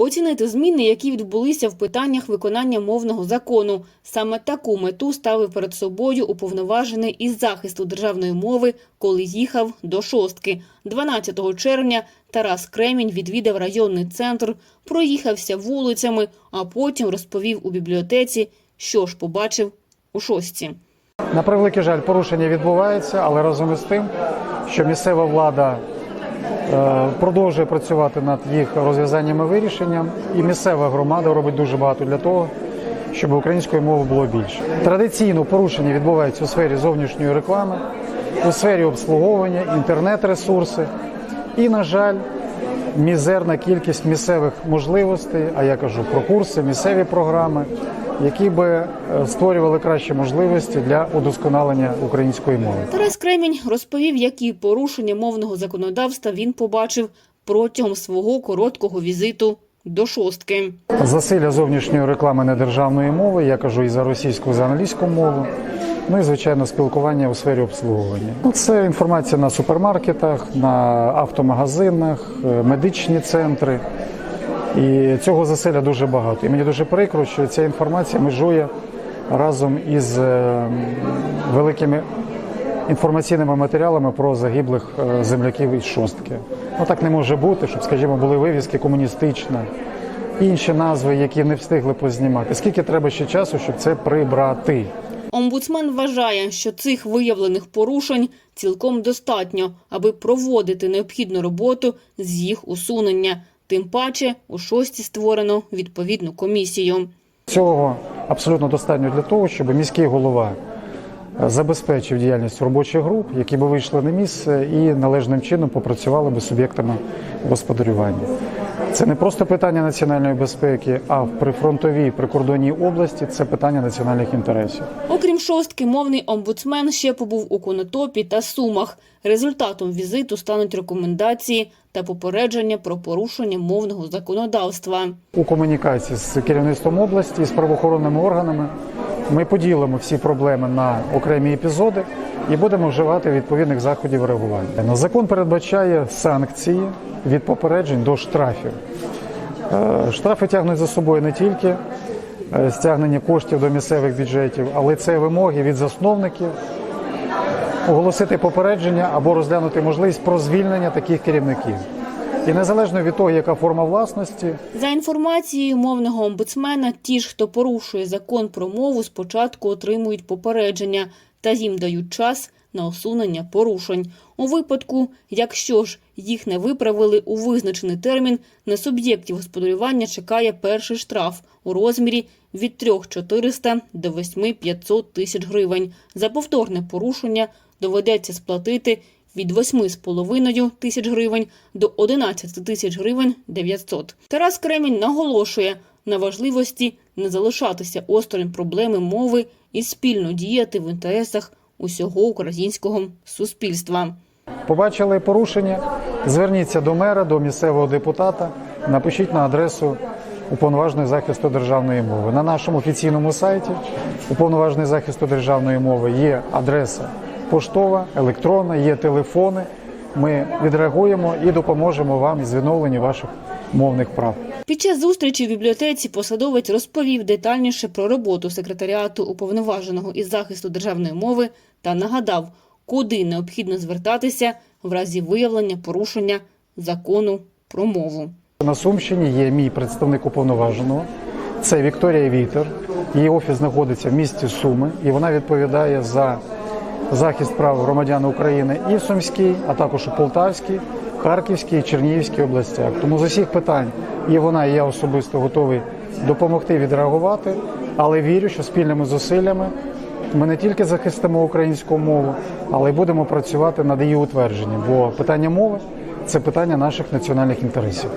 Оцінити зміни, які відбулися в питаннях виконання мовного закону. Саме таку мету ставив перед собою уповноважений із захисту державної мови, коли їхав до шостки. 12 червня Тарас Кремінь відвідав районний центр, проїхався вулицями, а потім розповів у бібліотеці, що ж побачив у шостці. На превеликий жаль, порушення відбувається, але разом із тим, що місцева влада продовжує працювати над їх розв'язанням і вирішенням, і місцева громада робить дуже багато для того, щоб української мови було більше. Традиційно порушення відбуваються у сфері зовнішньої реклами, у сфері обслуговування, інтернет-ресурси. І, на жаль, мізерна кількість місцевих можливостей, а я кажу про курси, місцеві програми, які би е, створювали кращі можливості для удосконалення української мови. Тарас Кремінь розповів, які порушення мовного законодавства він побачив протягом свого короткого візиту до шостки. Засилля зовнішньої реклами недержавної мови, я кажу і за російську, і за англійську мову. Ну і звичайно, спілкування у сфері обслуговування. Це інформація на супермаркетах, на автомагазинах, е, медичні центри. І цього засилля дуже багато. І мені дуже прикро, що ця інформація межує разом із е, великими інформаційними матеріалами про загиблих е, земляків із шостки. Ну так не може бути, щоб, скажімо, були вивіски комуністична, інші назви, які не встигли познімати. Скільки треба ще часу, щоб це прибрати? Омбудсмен вважає, що цих виявлених порушень цілком достатньо, аби проводити необхідну роботу з їх усунення. Тим паче у шості створено відповідну комісію. Цього абсолютно достатньо для того, щоб міський голова забезпечив діяльність робочих груп, які би вийшли на місце і належним чином попрацювали би суб'єктами господарювання. Це не просто питання національної безпеки, а в прифронтовій прикордонній області це питання національних інтересів. Окрім шостки, мовний омбудсмен ще побув у Конотопі та Сумах. Результатом візиту стануть рекомендації та попередження про порушення мовного законодавства. У комунікації з керівництвом області і з правоохоронними органами ми поділимо всі проблеми на окремі епізоди і будемо вживати відповідних заходів реагування. Закон передбачає санкції від попереджень до штрафів. Е, Штрафи тягнуть за собою не тільки е, стягнення коштів до місцевих бюджетів, але це вимоги від засновників оголосити попередження або розглянути можливість про звільнення таких керівників. І незалежно від того, яка форма власності, За інформацією мовного омбудсмена, ті ж, хто порушує закон про мову, спочатку отримують попередження та їм дають час на усунення порушень. У випадку, якщо ж їх не виправили у визначений термін, на суб'єктів господарювання чекає перший штраф у розмірі від 3400 до 8500 тисяч гривень. За повторне порушення доведеться сплатити від 8,5 тисяч гривень до 11 тисяч гривень 900. Тарас Кремінь наголошує на важливості не залишатися осторонь проблеми мови і спільно діяти в інтересах усього українського суспільства. побачили порушення, зверніться до мера, до місцевого депутата, напишіть на адресу уповноваженої захисту державної мови. На нашому офіційному сайті уповноважений захисту державної мови є адреса поштова, електронна, є телефони. Ми відреагуємо і допоможемо вам із відновленням ваших мовних прав. Під час зустрічі в бібліотеці посадовець розповів детальніше про роботу секретаріату уповноваженого із захисту державної мови та нагадав, куди необхідно звертатися в разі виявлення порушення закону про мову. На Сумщині є мій представник уповноваженого. Це Вікторія Вітер. Її офіс знаходиться в місті Суми, і вона відповідає за захист прав громадян України і в Сумській, а також у Полтавській, Харківській і Чернігівській областях. Тому з усіх питань і вона, і я особисто готовий допомогти відреагувати, але вірю, що спільними зусиллями ми не тільки захистимо українську мову, але й будемо працювати над її утвердженням. Бо питання мови це питання наших національних інтересів.